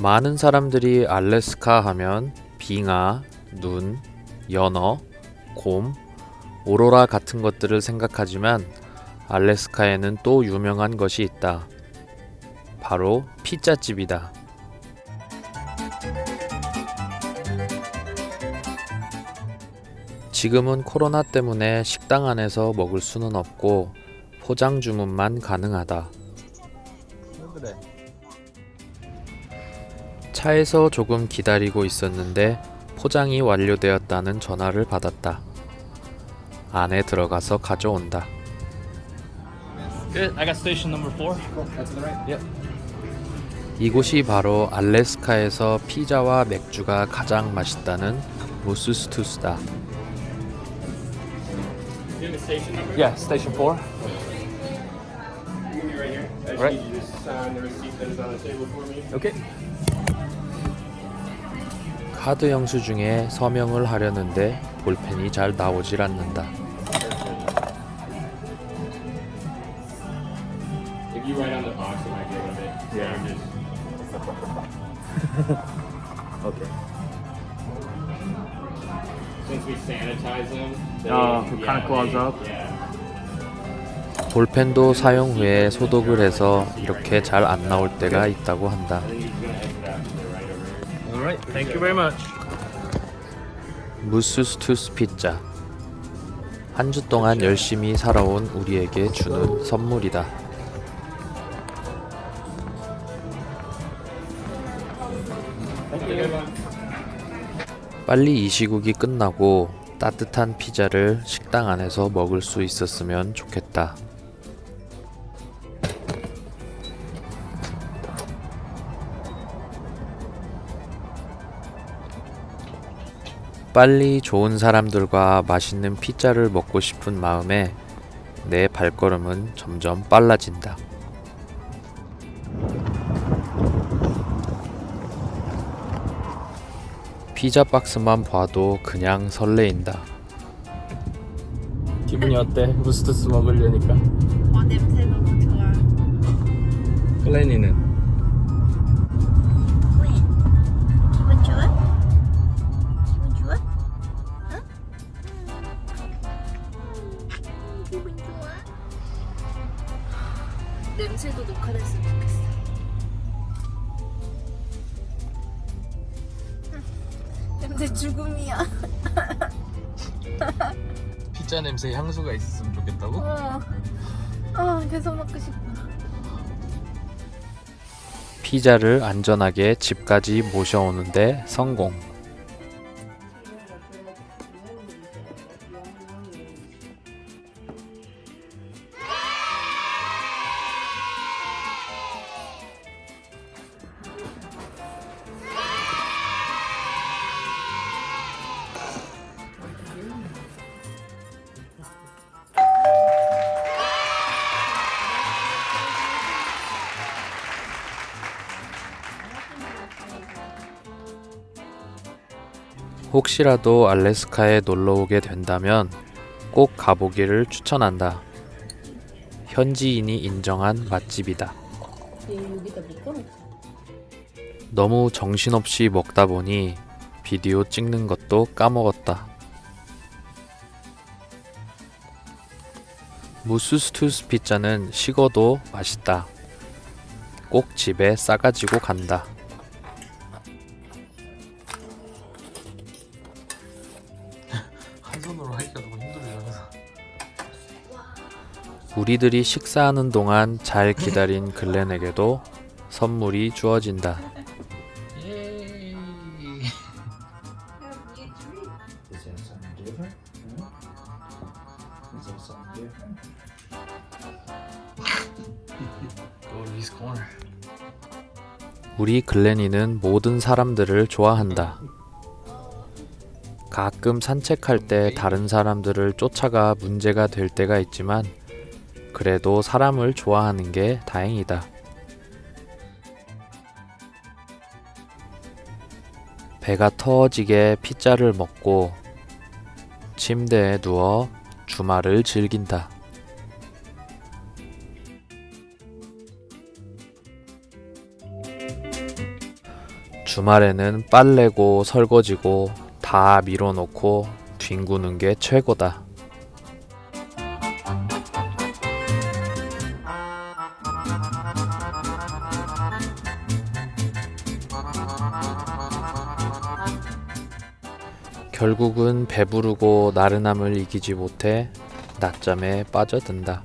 많은 사람들이 알래스카 하면 빙하, 눈, 연어, 곰, 오로라 같은 것들을 생각하지만 알래스카에는 또 유명한 것이 있다. 바로 피자집이다. 지금은 코로나 때문에 식당 안에서 먹을 수는 없고 포장 주문만 가능하다. 차에서 조금 기다리고 있었는데 포장이 완료되었다는 전화를 받았다. 안에 들어가서 가져온다. Good. I got station number four. 이곳이 바로 알래스카에서 피자와 맥주가 가장 맛있다는 무스스투스다. Yeah, station four. Right. You just sign the receipt that is on the table for me. Okay. 카드 영수 증에 서명을 하려는데 볼펜이 잘 나오질 않는다. Oh. 볼펜도 사용 후에 소독을 해서 이렇게 잘 안 나올 때가 있다고 한다. Thank you very much. 무스스투스 피자. 한 주 동안 열심히 살아온 우리에게 주는 선물이다. 빨리 이 시국이 끝나고 따뜻한 피자를 식당 안에서 먹을 수 있었으면 좋겠다. 빨리 좋은 사람들과 맛있는 피자를 먹고 싶은 마음에 내 발걸음은 점점 빨라진다. 피자 박스만 봐도 그냥 설레인다. 기분이 어때? 무스투스 먹으려니까. 와 냄새 너무 좋아. 클레니는 냄새 죽음이야. 피자 냄새 향수가 있었으면 좋겠다고? 어. 아 계속 먹고 싶어. 피자를 안전하게 집까지 모셔오는데 성공. 혹시라도 알래스카에 놀러 오게 된다면 꼭 가보기를 추천한다. 현지인이 인정한 맛집이다. 너무 정신없이 먹다 보니 비디오 찍는 것도 까먹었다. 무스스투스 피자는 식어도 맛있다. 꼭 집에 싸가지고 간다. 손으로 하기가 너무 힘들어요. 우리들이 식사하는 동안 잘 기다린 글렌에게도 선물이 주어진다. 예. Is there something different? Hmm? Is there something different? Go to his corner. 우리 글렌이는 모든 사람들을 좋아한다. 가끔 산책할 때 다른 사람들을 쫓아가 문제가 될 때가 있지만 그래도 사람을 좋아하는 게 다행이다. 배가 터지게 피자를 먹고 침대에 누워 주말을 즐긴다. 주말에는 빨래고 설거지고 다 밀어놓고 뒹구는 게 최고다. 결국은 배부르고 나른함을 이기지 못해 낮잠에 빠져든다.